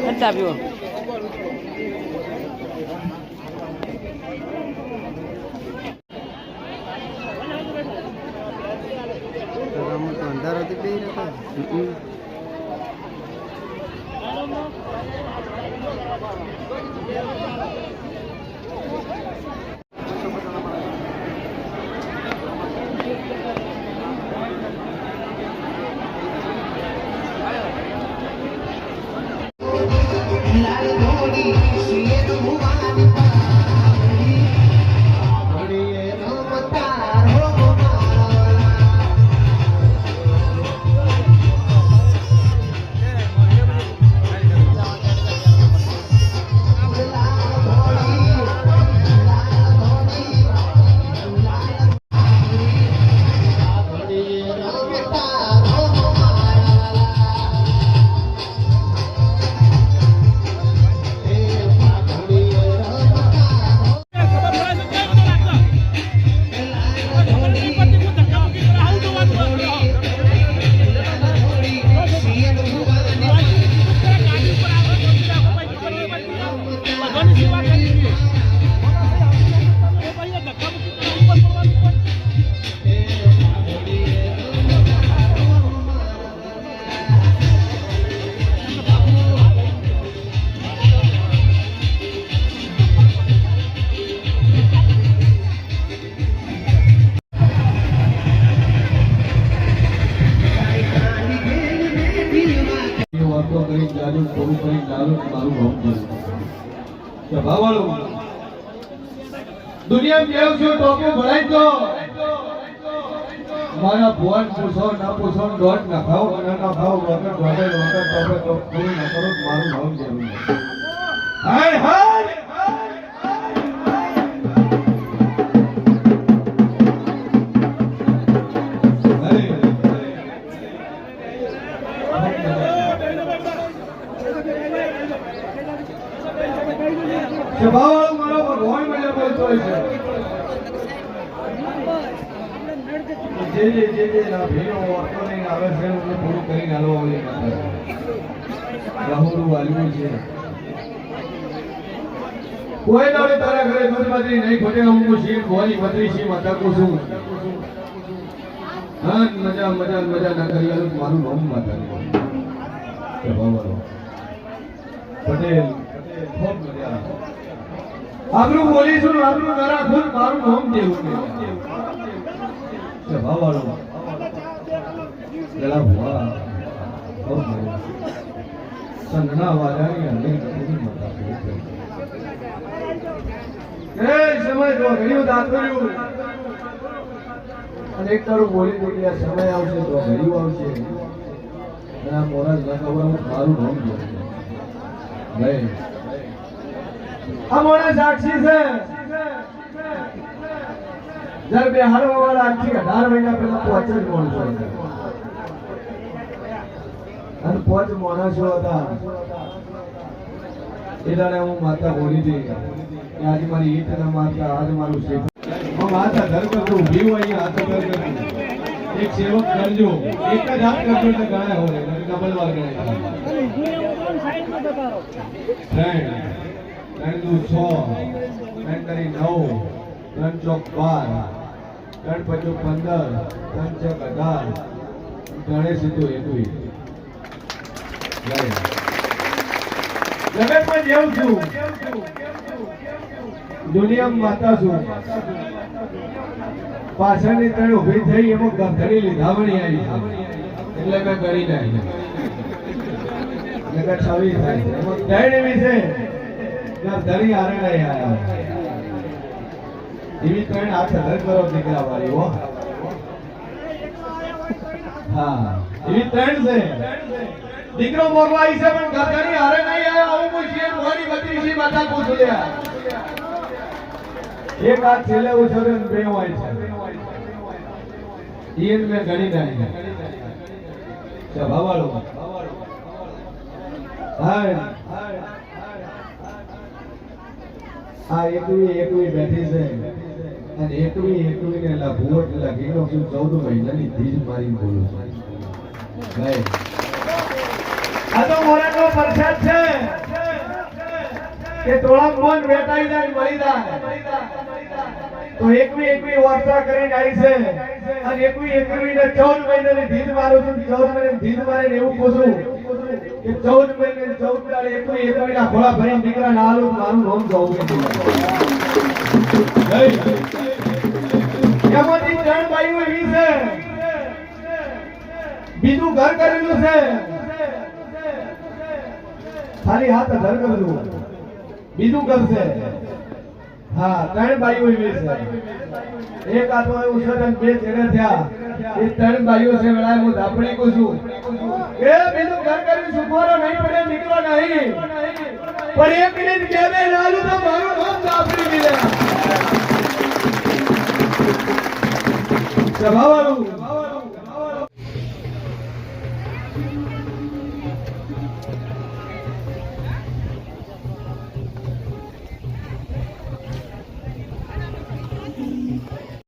ખર્ચા પીવો અંધારાથી બે હતા Yeah. વાતો કરી જાજુ પૂરું કરી જાજુ મારું નામ જોયું કે ભાવાળો દુનિયા કેવું છે? ટોપી ભરાઈ તો મારા ભુવન પૂછો, ના પૂછો, દોઢ ના ખાવ અને ના ખાવ વગર દોઢે, વગર ટોપે પૂરું ના કરો મારું નામ જરૂર હાય હાય! જે જે જે જે ભીનો વાતો નહીં આવે છે, એને પૂરું કરીને હાલો આવે રાહુલ વાલ્યું છે. કોઈ નવે તારા ઘરે દૂધમાંથી નહીં ખોટે હું શીર ભોની પત્રી શી માતા કુસુમ હા, મજા મજા મજા ના કરી મારું નામ માતા કે પટેલ. આપણું બોલીશું આપણું નરા ખુદ મારું નામ દેવું ભાવાળો જરા ભુવા. સંગના વાજાની અંદર કુટુંબ માતા એ સમય જો ઘણી દાંત કર્યું અને એક તારું બોલી બોલી આ સમય આવશે તો ઘડી આવશે. અને આ મોરા ન ખબર હું મારું નામ મોડા સાક્ષી છે. જ્યારે બે હારવા વાળા આજથી અઢાર મહિના પહેલા પાંચ જ માણસો અને પાંચ માણસો હતા. એ દાડે હું માતા બોલી કે આજે મારી ઈટ ના માતા આજે મારું સેવક હું માતા ધર કરતો ઊભી હોય અહીંયા હાથ ધર કરતો એક સેવક કરજો. એક જ હાથ કરજો એટલે ગણાય હોય ડબલ વાર ગણાય ત્રણ ત્રણ છ ત્રણ તરી નવ ત્રણ ચોક બાર ત્રણ પચો પંદર ત્રણ ચોક અઢાર ત્રણે સીધું એકવીસ જગતમાં જેવું છું દુનિયામાં માતા છું. પાછળની ત્રણ ઊભી થઈ એમાં ગંધડી લીધામણી આવી એટલે મેં કરી નાખી નકર છવી થાય એમાં ત્રણ એવી છે. ત્યાં હારે આરણાઈ આયા એવી ત્રણ હાથ ધર કરો દીકરા વાળી હો. હા, એવી ત્રણ છે. દીકરો મોરવાઈ છે, પણ ઘરની હારે નહીં આયા. આવું પૂછીએ મોરી બત્રી સી માતા પૂછ લે એક હાથ છેલ્લે ઉછળે ને બે હોય છે. ઈયન મેં ગણી નાખી છે. ભાવાળો. હાય આ એકવી એકવી બેઠી છે. અને એકવી એકવી ને એલા ભૂવટ એલા ગીનો શું ચૌદ મહિનાની ધીજ મારી બોલું છું. નહીં. આ તો મોરાનો પ્રસાદ છે. કે તોળા મન વેટાઈ જાય મળી જાય. તો એકવી એકવી વાર્તા કરીને આવી છે. અને એકવી એકવી ને ચૌદ મહિનાની ધીજ મારું છું, ચૌદ મહિને ધીજ મારે એવું પૂછું. કે ચૌદ મહિને બીજું ઘર કરેલું છે. ખાલી હાથ ઘર કરેલું બીજું ઘર છે. હા, ત્રણ બાઈઓ એવી છે. એક આતો એવું છે બે ચેડે થયા. એ ત્રણ બાઈઓ છે, વેળાએ હું ધાપડી કહું છું. એ, બીજું ઘર કરી નહીં. પણ એક મિનિટ બે લાલું તો મારું નામ ધાપડી મિલે સભાવાળું